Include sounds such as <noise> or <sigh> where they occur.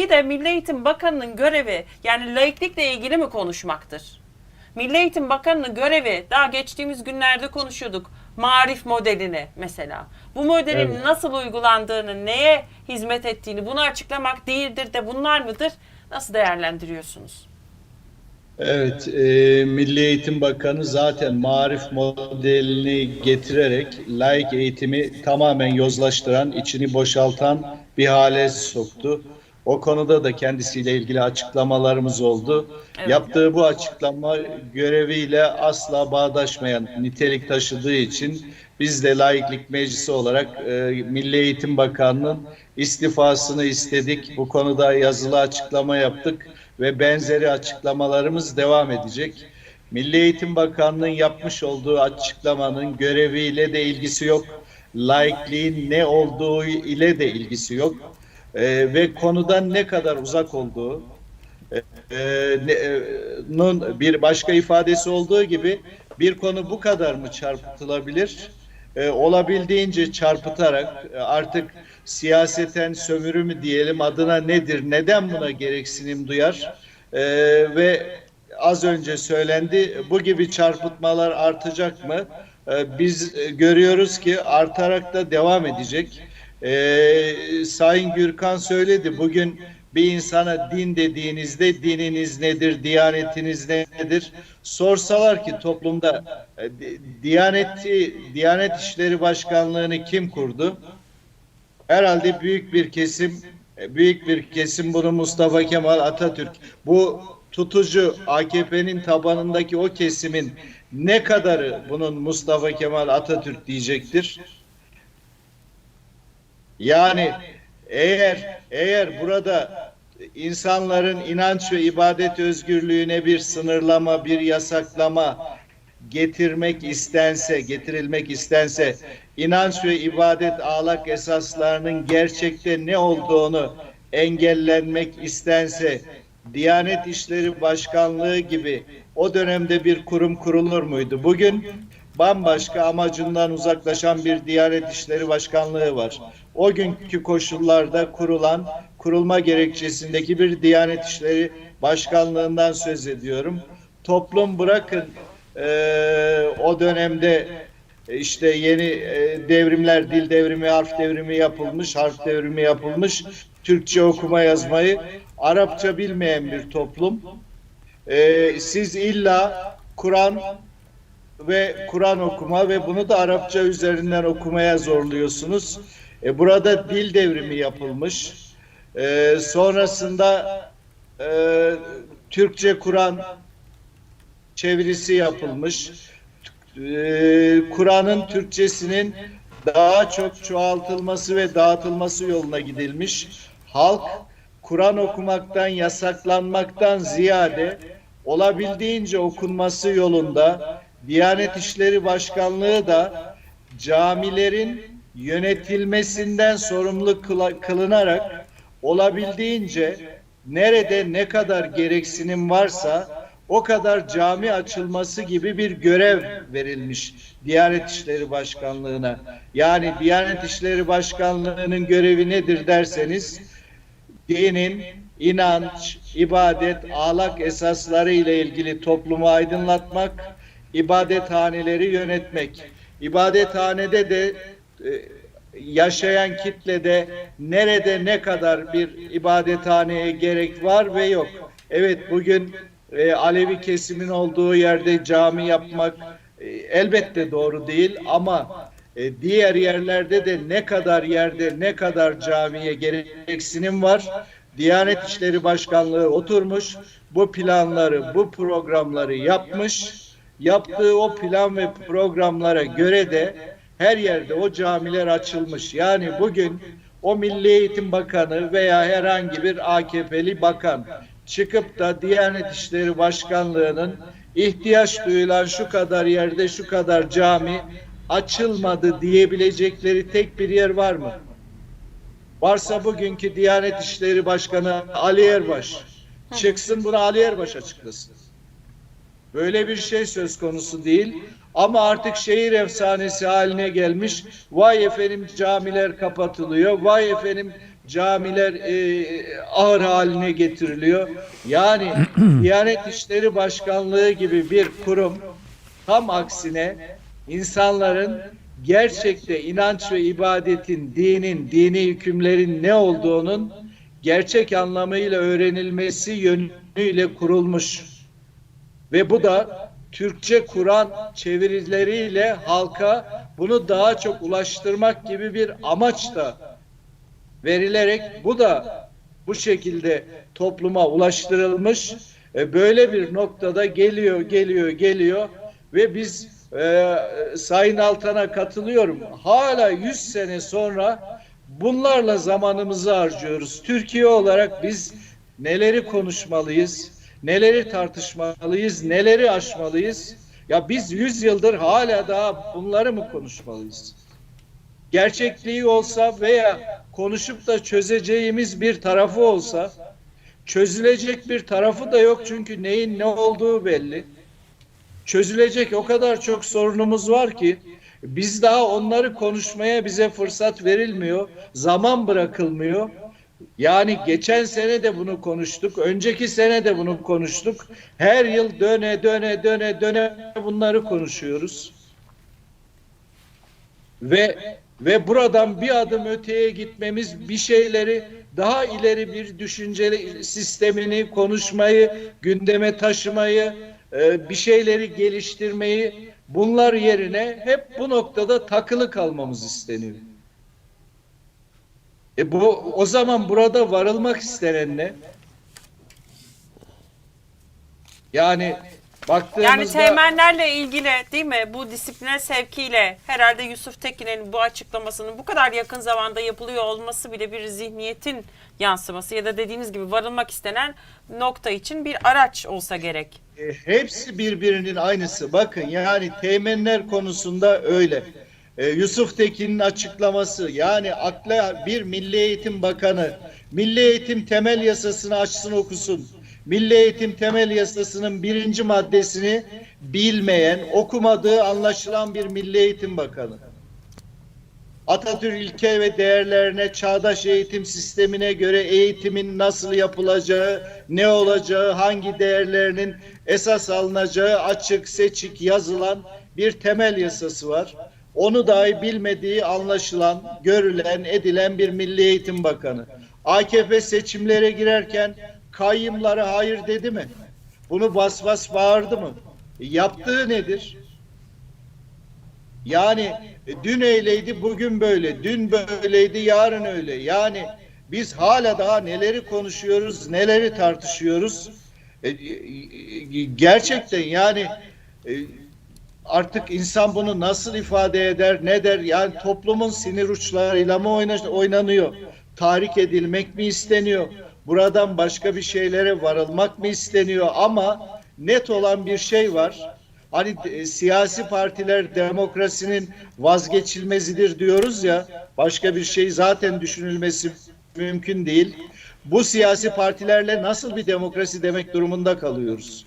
Bir de Milli Eğitim Bakanı'nın görevi yani laiklikle ilgili mi konuşmaktır? Milli Eğitim Bakanı'nın görevi daha geçtiğimiz günlerde konuşuyorduk. Marif modelini mesela. Bu modelin Evet. nasıl uygulandığını, neye hizmet ettiğini bunu açıklamak değildir de bunlar mıdır? Nasıl değerlendiriyorsunuz? Evet, e, Milli Eğitim Bakanı zaten marif modelini getirerek laik eğitimi tamamen yozlaştıran, içini boşaltan bir hale soktu. O konuda da kendisiyle ilgili açıklamalarımız oldu. Evet. Yaptığı bu açıklama göreviyle asla bağdaşmayan nitelik taşıdığı için biz de Laiklik Meclisi olarak e, Milli Eğitim Bakanı'nın istifasını istedik. Bu konuda yazılı açıklama yaptık ve benzeri açıklamalarımız devam edecek. Milli Eğitim Bakanlığı'nın yapmış olduğu açıklamanın göreviyle de ilgisi yok. Laikliğin ne olduğu ile de ilgisi yok. Ee, ve konudan ne kadar uzak olduğu e, ne- e, nun bir başka ifadesi olduğu gibi bir konu bu kadar mı çarpıtılabilir? E, olabildiğince çarpıtarak e, artık siyaseten sömürü mü diyelim adına nedir? Neden buna gereksinim duyar? E, ve az önce söylendi bu gibi çarpıtmalar artacak mı? E, biz e, görüyoruz ki artarak da devam edecek. E, Sayın Gürkan söyledi bugün bir insana din dediğinizde dininiz nedir, diyanetiniz nedir? Sorsalar ki toplumda e, di- Diyaneti, Diyanet İşleri Başkanlığı'nı kim kurdu? Herhalde büyük bir kesim e, büyük bir kesim bunu Mustafa Kemal Atatürk bu tutucu AKP'nin tabanındaki o kesimin ne kadarı bunun Mustafa Kemal Atatürk diyecektir? Yani eğer eğer burada insanların inanç ve ibadet özgürlüğüne bir sınırlama, bir yasaklama getirmek istense, getirilmek istense, inanç ve ibadet ahlak esaslarının gerçekte ne olduğunu engellenmek istense, Diyanet İşleri Başkanlığı gibi o dönemde bir kurum kurulur muydu? Bugün bambaşka amacından uzaklaşan bir Diyanet İşleri Başkanlığı var. O günkü koşullarda kurulan, kurulma gerekçesindeki bir Diyanet İşleri Başkanlığından söz ediyorum. Toplum bırakın eee, o dönemde işte yeni e, devrimler, dil devrimi, harf devrimi yapılmış, harf devrimi yapılmış, Türkçe okuma yazmayı Arapça bilmeyen bir toplum. Ee, siz illa Kur'an ve Kur'an okuma ve bunu da Arapça üzerinden okumaya zorluyorsunuz. E, burada dil devrimi yapılmış. E, sonrasında e, Türkçe Kur'an çevirisi yapılmış. E, Kur'an'ın Türkçesinin daha çok çoğaltılması ve dağıtılması yoluna gidilmiş. Halk Kur'an okumaktan yasaklanmaktan ziyade olabildiğince okunması yolunda Diyanet İşleri Başkanlığı da camilerin yönetilmesinden sorumlu kılınarak olabildiğince nerede ne kadar gereksinim varsa o kadar cami açılması gibi bir görev verilmiş Diyanet İşleri Başkanlığı'na. Yani Diyanet İşleri Başkanlığı'nın görevi nedir derseniz dinin inanç, ibadet, ahlak esasları ile ilgili toplumu aydınlatmak, ibadethaneleri yönetmek. İbadethanede de e, yaşayan kitlede nerede ne kadar bir ibadethaneye gerek var ve yok. Evet bugün e, Alevi kesimin olduğu yerde cami yapmak e, elbette doğru değil ama diğer yerlerde de ne kadar yerde ne kadar camiye gereksinim var. Diyanet İşleri Başkanlığı oturmuş, bu planları, bu programları yapmış. Yaptığı o plan ve programlara göre de her yerde o camiler açılmış. Yani bugün o Milli Eğitim Bakanı veya herhangi bir AKP'li bakan çıkıp da Diyanet İşleri Başkanlığı'nın ihtiyaç duyulan şu kadar yerde şu kadar cami açılmadı diyebilecekleri tek bir yer var mı? Varsa bugünkü Diyanet İşleri Başkanı Ali Erbaş çıksın bunu Ali Erbaş açıklasın. Böyle bir şey söz konusu değil. Ama artık şehir efsanesi haline gelmiş. Vay efendim camiler kapatılıyor. Vay efendim camiler e, ahır haline getiriliyor. Yani <clears throat> Diyanet İşleri Başkanlığı gibi bir kurum tam aksine insanların gerçekte inanç ve ibadetin, dinin, dini hükümlerin ne olduğunun gerçek anlamıyla öğrenilmesi yönüyle kurulmuş. Ve bu da Türkçe Kur'an çevirileriyle halka bunu daha çok ulaştırmak gibi bir amaç da verilerek bu da bu şekilde topluma ulaştırılmış. E, Böyle bir noktada geliyor, geliyor, geliyor ve biz e, Sayın Altan'a katılıyorum. Hala 100 sene sonra bunlarla zamanımızı harcıyoruz. Türkiye olarak biz neleri konuşmalıyız, neleri tartışmalıyız, neleri aşmalıyız? Ya biz 100 yıldır hala daha bunları mı konuşmalıyız? Gerçekliği olsa veya konuşup da çözeceğimiz bir tarafı olsa çözülecek bir tarafı da yok çünkü neyin ne olduğu belli. Çözülecek o kadar çok sorunumuz var ki biz daha onları konuşmaya bize fırsat verilmiyor, zaman bırakılmıyor. Yani geçen sene de bunu konuştuk, önceki sene de bunu konuştuk. Her yıl döne döne döne döne bunları konuşuyoruz. Ve ve buradan bir adım öteye gitmemiz bir şeyleri daha ileri bir düşünce sistemini konuşmayı, gündeme taşımayı, e, bir şeyleri geliştirmeyi bunlar yerine hep bu noktada takılı kalmamız isteniyor. E bu o zaman burada varılmak istenen ne? Yani baktığımızda Yani teğmenlerle ilgili değil mi bu disipline sevkiyle herhalde Yusuf Tekin'in bu açıklamasının bu kadar yakın zamanda yapılıyor olması bile bir zihniyetin yansıması ya da dediğiniz gibi varılmak istenen nokta için bir araç olsa gerek. E, hepsi birbirinin aynısı. Bakın yani teğmenler konusunda öyle. E, Yusuf Tekin'in açıklaması yani akla bir Milli Eğitim Bakanı Milli Eğitim Temel Yasasını açsın okusun. Milli Eğitim Temel Yasası'nın birinci maddesini bilmeyen, okumadığı anlaşılan bir Milli Eğitim Bakanı. Atatürk ilke ve değerlerine, çağdaş eğitim sistemine göre eğitimin nasıl yapılacağı, ne olacağı, hangi değerlerinin esas alınacağı açık, seçik yazılan bir temel yasası var. Onu dahi bilmediği anlaşılan, görülen, edilen bir Milli Eğitim Bakanı. AKP seçimlere girerken kayyımlara hayır dedi mi? Bunu bas bas bağırdı mı? E, yaptığı nedir? Yani e, dün öyleydi, bugün böyle. Dün böyleydi, yarın öyle. Yani biz hala daha neleri konuşuyoruz, neleri tartışıyoruz. E, gerçekten yani artık insan bunu nasıl ifade eder, ne der? Yani toplumun sinir uçlarıyla mı oyna- oynanıyor? Tahrik edilmek mi isteniyor? Buradan başka bir şeylere varılmak mı isteniyor? Ama net olan bir şey var. Hani e, siyasi partiler demokrasinin vazgeçilmezidir diyoruz ya. Başka bir şey zaten düşünülmesi mümkün değil. Bu siyasi partilerle nasıl bir demokrasi demek durumunda kalıyoruz?